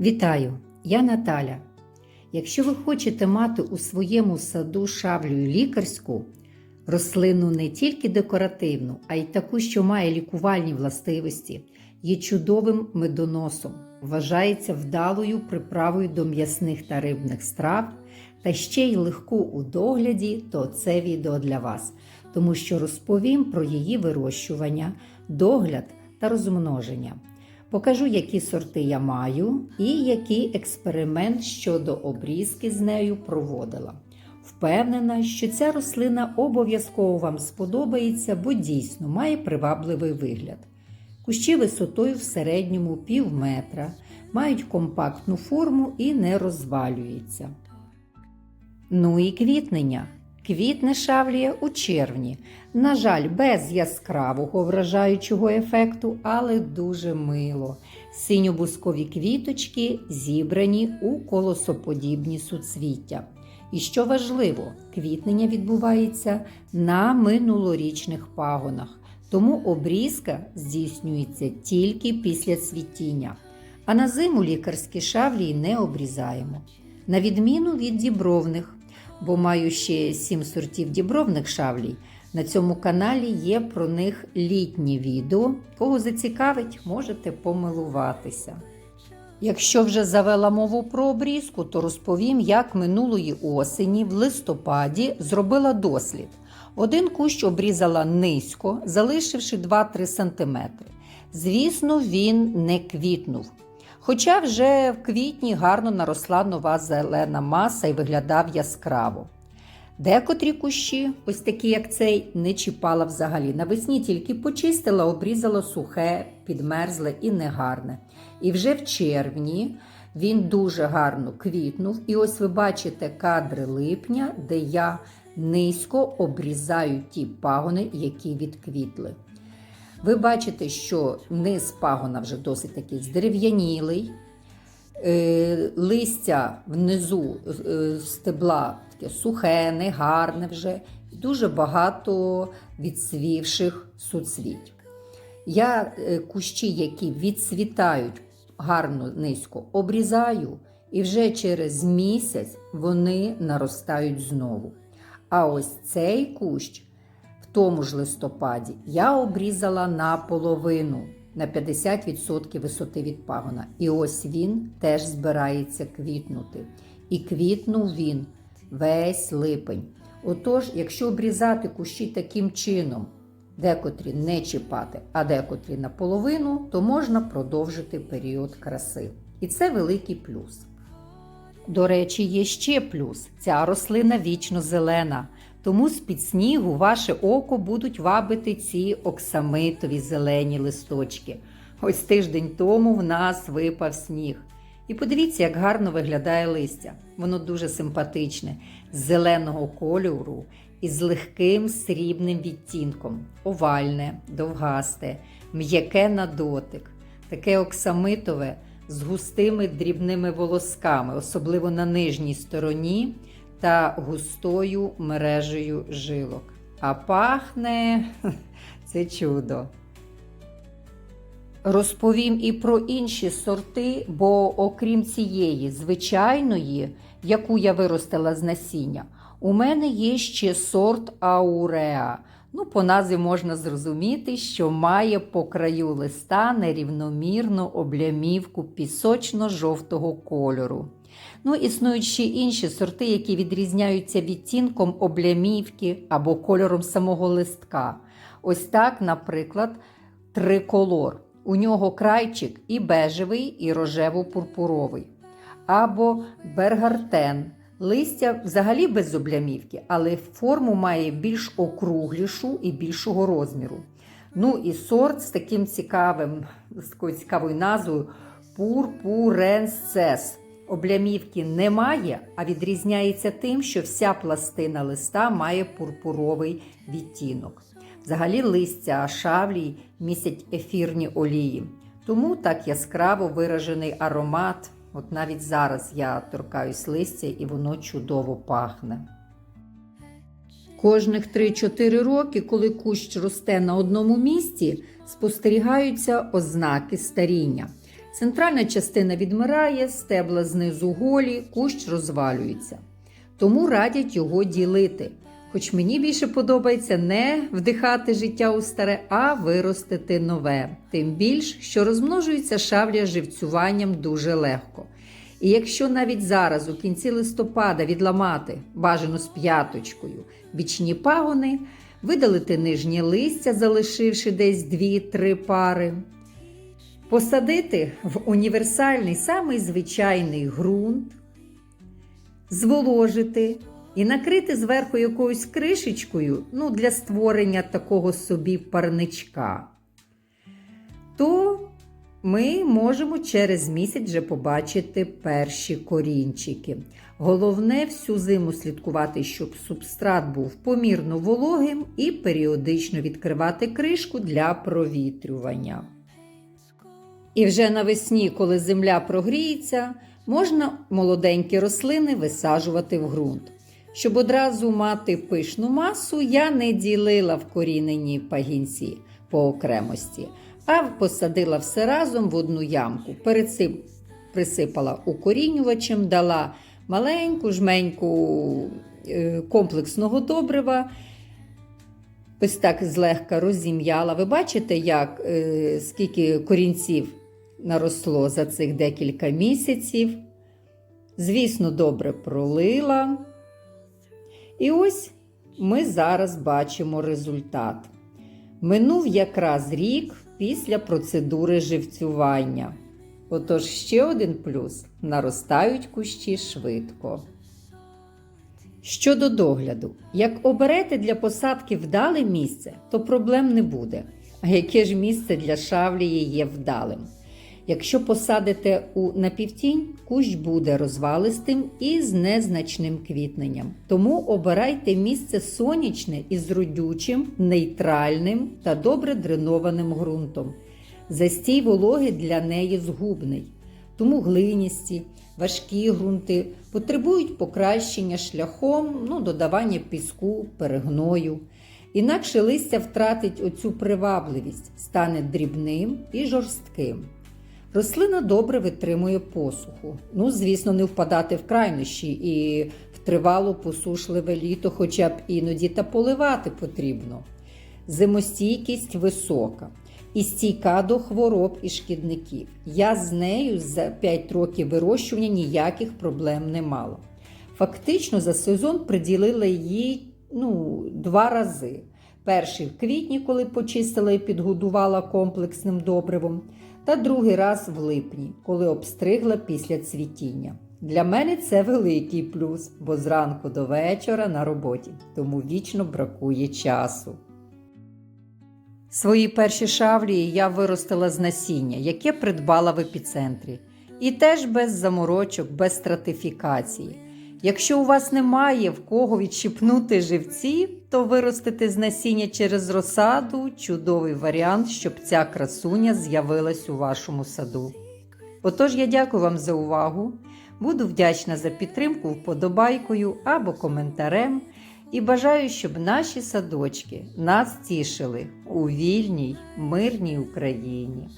Вітаю! Я Наталя. Якщо ви хочете мати у своєму саду шавлю лікарську, рослину не тільки декоративну, а й таку, що має лікувальні властивості, є чудовим медоносом, вважається вдалою приправою до м'ясних та рибних страв, та ще й легку у догляді, то це відео для вас, тому що розповім про її вирощування, догляд та розмноження. Покажу, які сорти я маю і який експеримент щодо обрізки з нею проводила. Впевнена, що ця рослина обов'язково вам сподобається, бо дійсно має привабливий вигляд. Кущі висотою в середньому пів метра, мають компактну форму і не розвалюються. Ну і квітнення. Квітне шавлія у червні. На жаль, без яскравого вражаючого ефекту, але дуже мило. Синьо-бускові квіточки зібрані у колосоподібні суцвіття. І що важливо, квітнення відбувається на минулорічних пагонах, тому обрізка здійснюється тільки після цвітіння. А на зиму лікарські шавлії не обрізаємо. На відміну від дібровних, бо маю ще сім сортів дібровних шавлій. На цьому каналі є про них літні відео. Кого зацікавить, можете помилуватися. Якщо вже завела мову про обрізку, то розповім, як минулої осені в листопаді зробила дослід. Один кущ обрізала низько, залишивши 2-3 см. Звісно, він не квітнув. Хоча вже в квітні гарно наросла нова зелена маса і виглядав яскраво. Декотрі кущі, ось такі як цей, не чіпала взагалі. Навесні тільки почистила, обрізала сухе, підмерзле і негарне. І вже в червні він дуже гарно квітнув. І ось ви бачите кадри липня, де я низько обрізаю ті пагони, які відквітли. Ви бачите, що низ пагона вже досить такий здерев'янілий, е, листя внизу е, стебла таке сухе, негарне вже, дуже багато відсвівших суцвіть. Я е, кущі, які відцвітають гарно низько, обрізаю, і вже через місяць вони наростають знову. А ось цей кущ тому ж листопаді я обрізала наполовину на 50% висоти від пагона. І ось він теж збирається квітнути. І квітнув він весь липень. Отож, якщо обрізати кущі таким чином, декотрі не чіпати, а декотрі наполовину, то можна продовжити період краси. І це великий плюс. До речі, є ще плюс: ця рослина вічно зелена, тому з-під снігу ваше око будуть вабити ці оксамитові зелені листочки. Ось тиждень тому в нас випав сніг. І подивіться, як гарно виглядає листя. Воно дуже симпатичне, з зеленого кольору і з легким срібним відтінком, овальне, довгасте, м'яке на дотик, таке оксамитове з густими дрібними волосками, особливо на нижній стороні та густою мережею жилок. А пахне це чудо. Розповім і про інші сорти, бо окрім цієї звичайної, яку я виростила з насіння, у мене є ще сорт ауреа. Ну, по назві можна зрозуміти, що має по краю листа нерівномірну облямівку пісочно-жовтого кольору. Ну, існують ще інші сорти, які відрізняються відтінком облямівки або кольором самого листка. Ось так, наприклад, триколор. У нього крайчик і бежевий, і рожево-пурпуровий. Або бергартен. Листя взагалі без облямівки, але форму має більш округлішу і більшого розміру. Ну і сорт з таким цікавим, з такою цікавою назвою пурпуренсцес. Облямівки немає, а відрізняється тим, що вся пластина листа має пурпуровий відтінок. Взагалі листя шавлій містять ефірні олії, тому так яскраво виражений аромат. От навіть зараз я торкаюсь листя і воно чудово пахне. Кожних 3-4 роки, коли кущ росте на одному місці, спостерігаються ознаки старіння. Центральна частина відмирає, стебла знизу голі, кущ розвалюється. Тому радять його ділити. Хоч мені більше подобається не вдихати життя у старе, а виростити нове. Тим більш, що розмножується шавля живцюванням дуже легко. І якщо навіть зараз, у кінці листопада, відламати бажано з п'яточкою бічні пагони, видалити нижнє листя, залишивши десь 2-3 пари, посадити в універсальний самий звичайний ґрунт, зволожити і накрити зверху якоюсь кришечкою ну, для створення такого собі парничка, то ми можемо через місяць вже побачити перші корінчики. Головне всю зиму слідкувати, щоб субстрат був помірно вологим і періодично відкривати кришку для провітрювання. І вже навесні, коли земля прогріється, можна молоденькі рослини висаджувати в ґрунт. Щоб одразу мати пишну масу, я не ділила вкорінені пагінці по окремості, а посадила все разом в одну ямку. Перед цим присипала укорінювачем, дала маленьку жменьку е, комплексного добрива. Ось так злегка розім'яла. Ви бачите, як, е, скільки корінців наросло за цих декілька місяців. Звісно, добре пролила. І ось ми зараз бачимо результат. Минув якраз рік після процедури живцювання. Отож, ще один плюс наростають кущі швидко. Щодо догляду, як оберете для посадки вдале місце, то проблем не буде. А яке ж місце для шавлії є вдалим? Якщо посадите у напівтінь, кущ буде розвалистим і з незначним квітненням. Тому обирайте місце сонячне із родючим, нейтральним та добре дренованим ґрунтом. Застій вологи для неї згубний. Тому глиністі, важкі ґрунти потребують покращення шляхом ну, додавання піску, перегною. Інакше листя втратить оцю привабливість, стане дрібним і жорстким. Рослина добре витримує посуху. Ну, звісно, не впадати в крайнощі і в тривало посушливе літо, хоча б іноді та поливати потрібно. Зимостійкість висока і стійка до хвороб і шкідників. Я з нею за 5 років вирощування ніяких проблем не мала. Фактично за сезон приділила їй ну, два рази. Перший в квітні, коли почистила і підгодувала комплексним добривом, та другий раз в липні, коли обстригла після цвітіння. Для мене це великий плюс, бо зранку до вечора на роботі, тому вічно бракує часу. Свої перші шавлії я виростила з насіння, яке придбала в епіцентрі. І теж без заморочок, без стратифікації. Якщо у вас немає в кого відщипнути живці, то виростити з насіння через розсаду чудовий варіант, щоб ця красуня з'явилась у вашому саду. Отож, я дякую вам за увагу. Буду вдячна за підтримку вподобайкою або коментарем. І бажаю, щоб наші садочки нас тішили у вільній, мирній Україні.